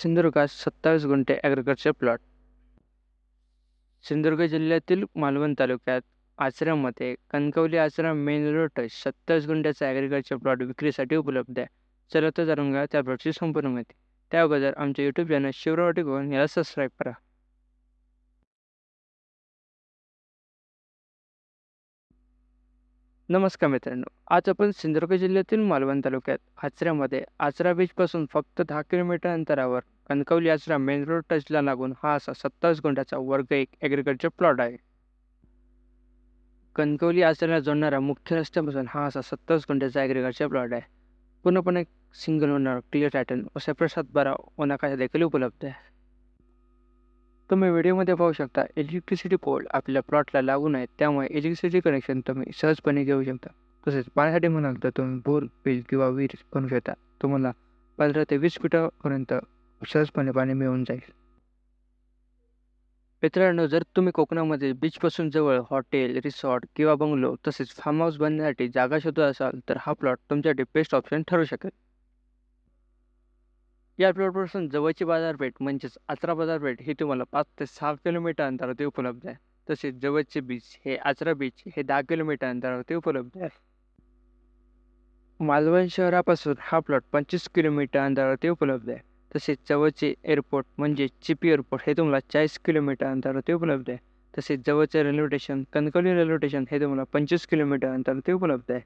सिंधुदुर्गात सत्तावीस गुंठे ॲग्रिकल्चर प्लॉट सिंधुदुर्ग जिल्ह्यातील मालवण तालुक्यात आश्रममध्ये Kankavli Achra main road touch सत्तावीस गुंठ्याचा ॲग्रिकल्चर प्लॉट विक्रीसाठी उपलब्ध आहे. चला तर जाणून घ्या त्या प्लॉटची संपूर्ण माहिती. त्या अगोदर आमच्या यूट्यूब चॅनल शिवरावाटी गोवन याला सबस्क्राईब करा. नमस्कार मित्रांनो आज आपण सिंधुदुर्ग जिल्ह्यातील मालवण तालुक्यात आचऱ्यामध्ये आचरा बीचपासून फक्त दहा किलोमीटर अंतरावर कणकवली आचरा मेन रोड टचला लागून हा असा सत्तावीस गुंठाचा वर्ग एक ॲग्रिकल्चर प्लॉट आहे. कणकवली आचऱ्याला जोडणारा मुख्य रस्त्यापासून हा असा सत्तावीस गुंठ्याचा ॲग्रिकल्चर प्लॉट आहे. पूर्णपणे सिंगल ओनर क्लिअर टायटन व सेपरेट सातबारा ओनाकाशा देखील उपलब्ध आहे. तुम्ही व्हिडिओमध्ये पाहू शकता इलेक्ट्रिसिटी पोल आपल्या प्लॉटला लागून आहेत त्यामुळे इलेक्ट्रिसिटी कनेक्शन तुम्ही सहजपणे घेऊ शकता. तसेच पाण्यासाठी म्हणाल तर तुम्ही बोर बिल किंवा वीर बनवू शकता. तुम्हाला पंधरा ते वीस फुटापर्यंत सहजपणे पाणी मिळून जाईल. मित्रांनो जर तुम्ही कोकणामध्ये बीचपासून जवळ हॉटेल रिसॉर्ट किंवा बंगलो तसेच फार्म हाऊस बांधण्यासाठी जागा शोधत असाल तर हा प्लॉट तुमच्यासाठी बेस्ट ऑप्शन ठरू शकेल. या प्लॉटपासून जवळची बाजारपेठ म्हणजेच आचरा बाजारपेठ ही तुम्हाला पाच ते सहा किलोमीटर अंतरावरती उपलब्ध आहे. तसेच जवळचे बीच हे आचरा बीच हे दहा किलोमीटर अंतरावरती उपलब्ध आहे. मालवण शहरापासून हा प्लॉट पंचवीस किलोमीटर अंतरावरती उपलब्ध आहे. तसेच जवळचे एअरपोर्ट म्हणजे चिपी एअरपोर्ट हे तुम्हाला चाळीस किलोमीटर अंतरावरती उपलब्ध आहे. तसेच जवळचे railway station Kankavli railway station हे तुम्हाला पंचवीस किलोमीटर अंतरावरती उपलब्ध आहे.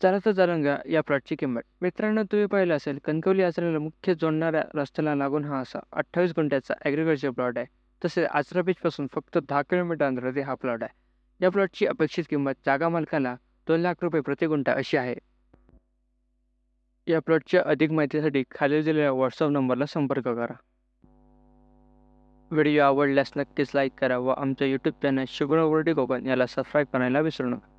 चला तर जाणून घ्या या प्लॉटची किंमत. मित्रांनो तुम्ही पाहिलं असेल कणकवली आचऱ्याला मुख्य जोडणाऱ्या रस्त्याला लागून हा असा अठ्ठावीस गुंट्याचा ॲग्रिकल्चर प्लॉट आहे. तसेच आचरा बीचपासून फक्त दहा किलोमीटर अंतरावरती हा प्लॉट आहे. या प्लॉटची अपेक्षित किंमत जागा मालकाला दोन लाख रुपये प्रतिगुंठा अशी आहे. या प्लॉटच्या अधिक माहितीसाठी खाली दिलेल्या व्हॉट्सअप नंबरला संपर्क करा. व्हिडिओ आवडल्यास नक्कीच लाईक करा व आमच्या यूट्यूब चॅनल शुगर कोकण याला सबस्क्राईब करायला विसरू नका.